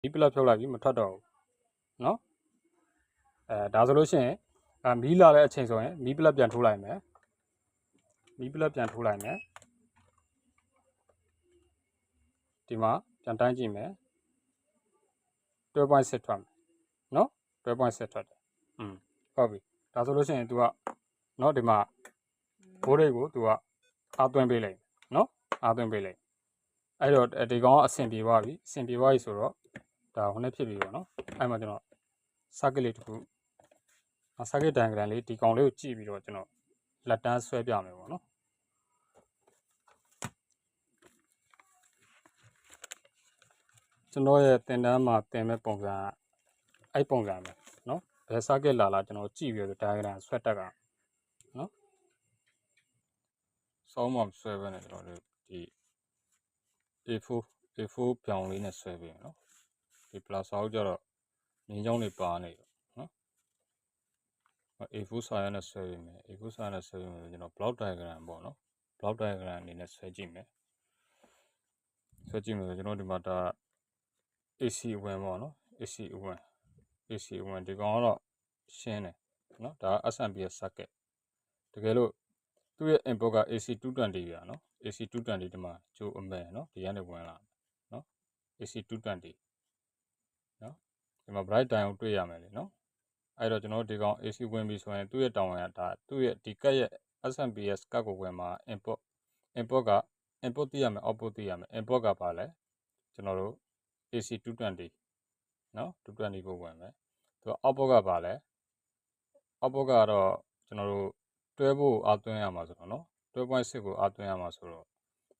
ဒီပလက်ဖြုတ်လိုက်ပြီးမထွက်တော့ဘူးเนาะအဲဒါဆိုလို့ရှိရင်အမီးလာတဲ့အချိန်ဆိုရင်မီးပလက်ပြန်ထိုးလိုက်မယ်မီးပလက်ပြန်ထိုးလိုက်မယ်ဒီမှာပြန်တိုင်းကြည့်မယ်12.6ထွက်မယ်เนาะ12.6ထွက်တယ်อืมဟုတ်ပြီဒါဆိုလို့ရှိရင် तू ကเนาะဒီမှာဘိုးတွေကို तू ကအားသွင်းပေးလိုက်မယ်เนาะအားသွင်းပေးလိုက်အဲ့တော့ဒီကောင်ကအဆင်ပြေသွားပြီအဆင်ပြေသွားပြီဆိုတော့ ဒါဟိုနဲ့ဖြစ်ပြီပေါ့နော်အဲ့မှာကျွန်တော် circuit လေးတစ်ခု circuit diagram လေးဒီကောင်လေးကိုကြည့်ပြီးတော့ကျွန်တော်လက်တန်းဆွဲပြမယ်ပေါ့နော်ကျွန်တော်ရဲ့တင်တန်းမှာတင်မဲ့ပုံစံအဲ့ပုံစံပဲနော်ဘယ် circuit လာလာကျွန်တော်ကြည့်ပြီးတော့ diagram ဆွဲတက်ကနော်စောင်းမှဆွဲပဲနဲ့ကျွန်တော်တို့ဒီ A4 A4 ပြောင်းလေးနဲ့ဆွဲပြီးနော် ဒီ plus အောက်ကျတော့ငင်းချောင်းတွေပါနေတော့နော် A4 စာရနဲ့ဆွဲပြီးမယ် A4 စာရနဲ့ဆွဲပြီးမယ်ကျွန်တော် block diagram ပေါ့နော် block diagram အနေနဲ့ဆွဲကြည့်မယ်ဆွဲကြည့်မယ်ဆိုကျွန်တော်ဒီမှာဒါ AC1 ပေါ့နော် AC1 AC1 ဒီကောင်ကတော့ရှင်းတယ်နော်ဒါ SMPS circuit တကယ်လို့သူ့ရဲ့ input က AC220 ပြာနော် AC220 ဒီမှာကျိုးအမဲနော်ဒီကနေဝင်လာနော် AC220 နော် ဒီမှာ bright diode တွေ့ရမယ်လေနော်အဲ့တော့ကျွန်တော်တို့ဒီကောင် AC ဝင်ပြီဆိုရင်သူ့ရဲ့တောင်းဝင်ကဒါသူ့ရဲ့ဒီကက်ရဲ့ SMPS ကတ်ကိုဝင်မှာ input input က input သိရမယ် output သိရမယ် input ကပါလဲကျွန်တော်တို့ AC 220နော်220ကိုဝင်မယ်သူက output ကပါလဲ output ကတော့ကျွန်တော်တို့တွဲဖို့အသွင်းရမှာဆိုတော့နော်12.6ကိုအသွင်းရမှာဆိုတော့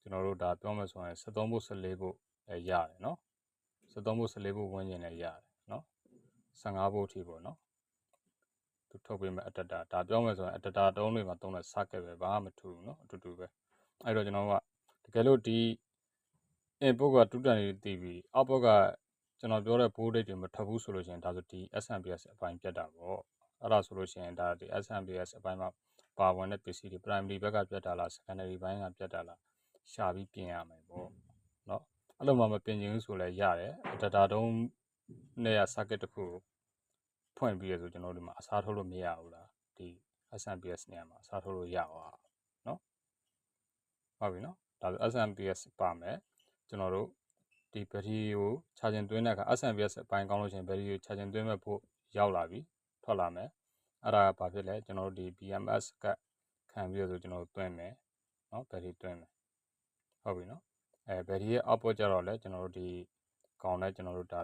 ကျွန်တော်တို့ဒါပြောမယ်ဆိုရင်73ဖို့14ဖို့အဲရတယ်နော်73ဖို့14ဖို့ဝင်ကျင်လည်းရတယ်နော် 15ဗို့အထိပေါ့နော်သူထုတ်ပေးမဲ့အတ္တတာဒါပြောမယ်ဆိုရင်အတ္တတာတုံးတွေမှာတုံးတဲ့စကက်ပဲဘာမှမထူဘူးနော်အတူတူပဲအဲ့တော့ကျွန်တော်ကတကယ်လို့ဒီ input ကတူတန်နေတည်ပြီး output ကကျွန်တော်ပြောတဲ့ board rate တွေမထပ်ဘူးဆိုလို့ရှိရင်ဒါဆိုဒီ SMPS အပိုင်းပြတ်တာပေါ့အဲ့ဒါဆိုလို့ရှိရင်ဒါဒီ SMPS အပိုင်းမှာပါဝင်တဲ့ပစ္စည်းတွေ primary ဘက်ကပြတ်တာလား secondary ဘက်ကပြတ်တာလားရှာပြီးပြင်ရမယ်ပေါ့နော်အဲ့လိုမှမပြင်ချင်ဘူးဆိုလည်းရတယ် data တုံး နဲ့ရ circuit တစ်ခုကိုဖွင့်ပြီးရဆိုကျွန်တော်တို့ဒီမှာအစားထိုးလို့မရဘူးလားဒီ SMPS နေရာမှာအစားထိုးလို့ရအောင်เนาะဟုတ်ပြီเนาะဒါဆို SMPS ပါမယ်ကျွန်တော်တို့ဒီ battery ကို charging သွင်းတဲ့အခါ SMPS အပိုင်းကောင်းလို့ရှိရင် battery ကို charging သွင်းမဲ့ဖို့ရောက်လာပြီထွက်လာမယ်အဲ့ဒါကဘာဖြစ်လဲကျွန်တော်တို့ဒီ BMS ကခံပြီးတော့ဆိုကျွန်တော်တို့သွင်းမယ်เนาะ battery သွင်းမယ်ဟုတ်ပြီเนาะအဲ battery ရဲ့ output ကြတော့လဲကျွန်တော်တို့ဒီကောင်နဲ့ကျွန်တော်တို့ဒါ